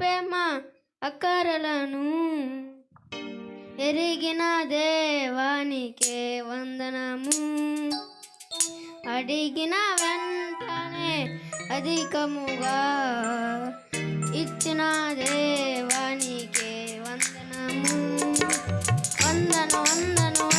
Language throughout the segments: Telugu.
చూపేమ అక్కరలను ఎరిగిన దేవానికే వందనము. అడిగిన వెంటనే అధికముగా ఇచ్చిన దేవానికే వందనము. వందను వందను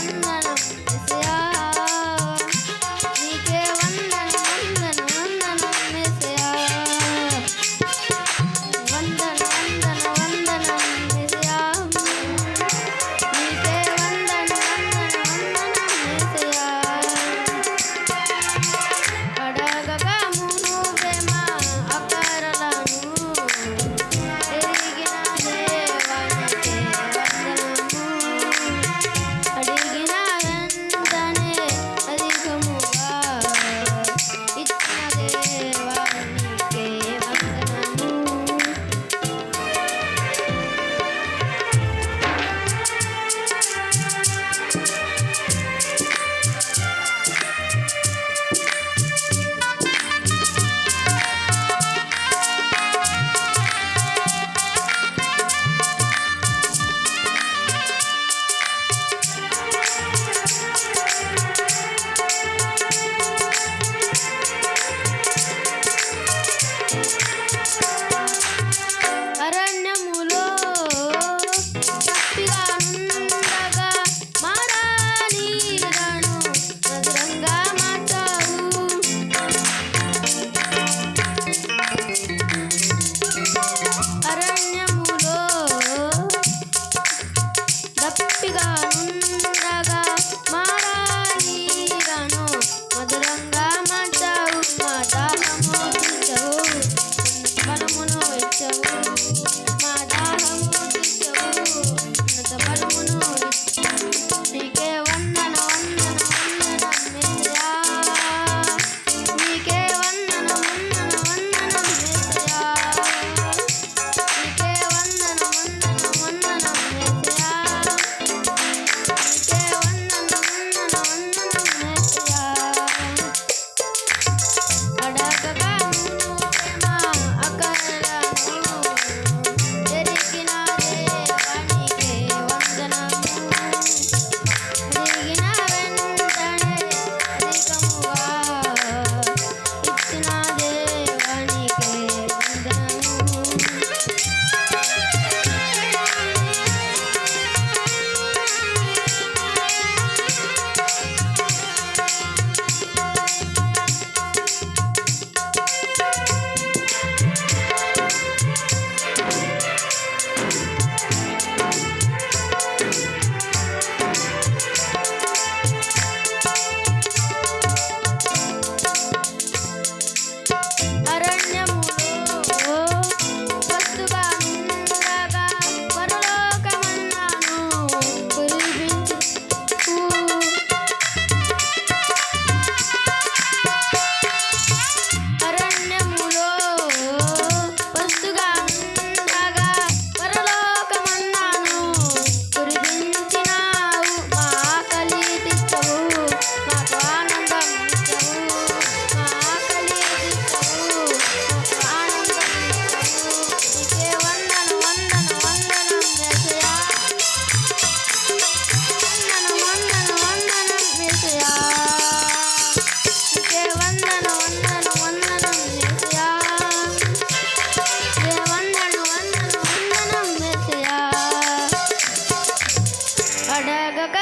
Mm-hmm. పడగ